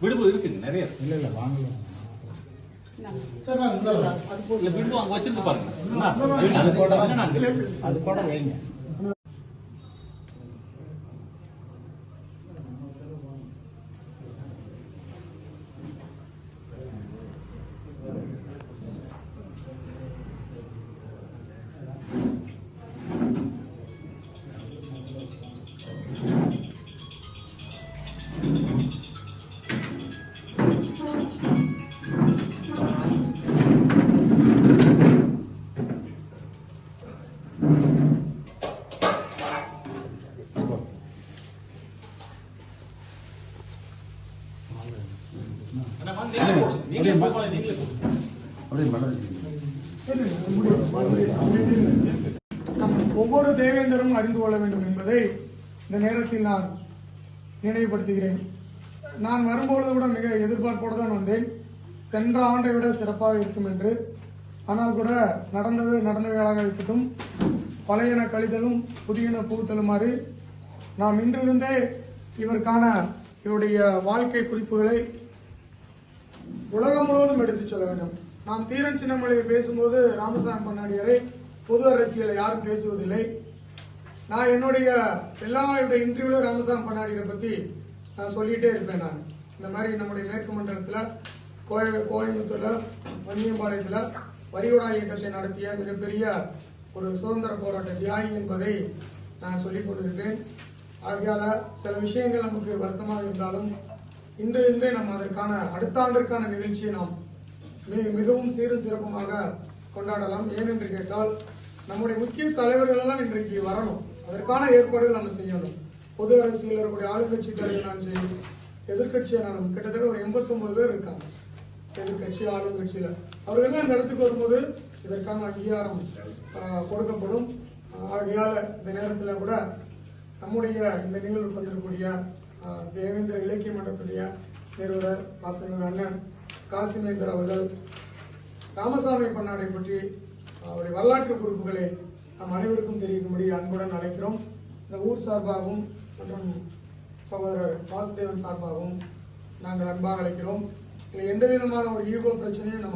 விடுப்பு இருக்குங்க நிறைய இருக்கு. இல்ல இல்ல வாங்கலாம். சார் வாங்க உள்ள நீங்களே போடுங்க. நீங்களே போடுங்க, நீங்களே போடுங்க. அப்படியே மலர் நம் ஒவ்வொரு தேவேந்தரும் அறிந்து கொள்ள வேண்டும் என்பதை இந்த நேரத்தில் நான் நினைவுபடுத்துகிறேன். நான் வரும்பொழுது கூட மிக எதிர்பார்ப்போடு தான் வந்தேன். சென்ற ஆண்டை விட சிறப்பாக இருக்கும் என்று. ஆனால் கூட நடந்தது நடந்தவைகளாக இருக்கட்டும். பழையன கழிதலும் புதியன புகுத்தலுமாறு நாம் இன்றிருந்தே இவருக்கான இவருடைய வாழ்க்கை குறிப்புகளை உலகம் முழுவதும் எடுத்துச் சொல்ல வேண்டும். நாம் தீரன் சின்னமலையை பேசும்போது ராமசாமி பண்ணாடியரை பொது அரசியலை யாரும் பேசுவதில்லை. நான் என்னுடைய எல்லா இன்டர்வியூல ராமசாமி பண்ணாடியரை பத்தி நான் சொல்லிட்டே இருப்பேன் நான். இந்த மாதிரி நம்முடைய மேற்கு மண்டலத்தில் கோய கோயம்புத்தூர்ல வன்னியம்பாளையத்தில் வரியோடா இயக்கத்தை நடத்திய மிகப்பெரிய ஒரு சுதந்திர போராட்ட தியாகி என்பதை நான் சொல்லிக் கொண்டிருக்கிறேன். ஆகையால சில விஷயங்கள் நமக்கு வருத்தமாக இருந்தாலும் இன்று இருந்தே நம்ம அதற்கான அடுத்த ஆண்டிற்கான நிகழ்ச்சியை நாம் மிகவும் சீரும் சிறப்புமாக கொண்டாடலாம். ஏனென்று கேட்டால் நம்முடைய முக்கிய தலைவர்கள் எல்லாம் இன்றைக்கு வரணும். அதற்கான ஏற்பாடுகள் நம்ம செய்யணும். பொது அரசியல் இருக்கக்கூடிய ஆளுங்கட்சி தலைவராலும் சரி எதிர்கட்சியானாலும் கிட்டத்தட்ட ஒரு 89 பேர் இருக்காங்க. எதிர்கட்சி ஆளுங்கட்சியில. அவர்கள் இந்த இடத்துக்கு வரும்போது இதற்கான அங்கீகாரம் கொடுக்கப்படும். ஆகையால் ஆகையால இந்த நேரத்தில் கூட நம்முடைய இந்த நிகழ்வுக்கு வந்திருக்கக்கூடிய தேவேந்திர இலக்கிய மன்றத்துடைய நிறுவனர் ஆசிரியர் அண்ணன் காசிமேந்தர் அவர்கள் ராமசாமி பண்ணாடை பற்றி அவருடைய வரலாற்று குறிப்புகளை நம் அனைவருக்கும் தெரிவிக்கும்படி அன்புடன் அழைக்கிறோம். இந்த ஊர் சார்பாகவும் மற்றும் சகோதரர் வாசுதேவன் சார்பாகவும் நாங்கள் அன்பாக அழைக்கிறோம். இதில் எந்த விதமான ஒரு ஈகோ பிரச்சனையும் நம்ம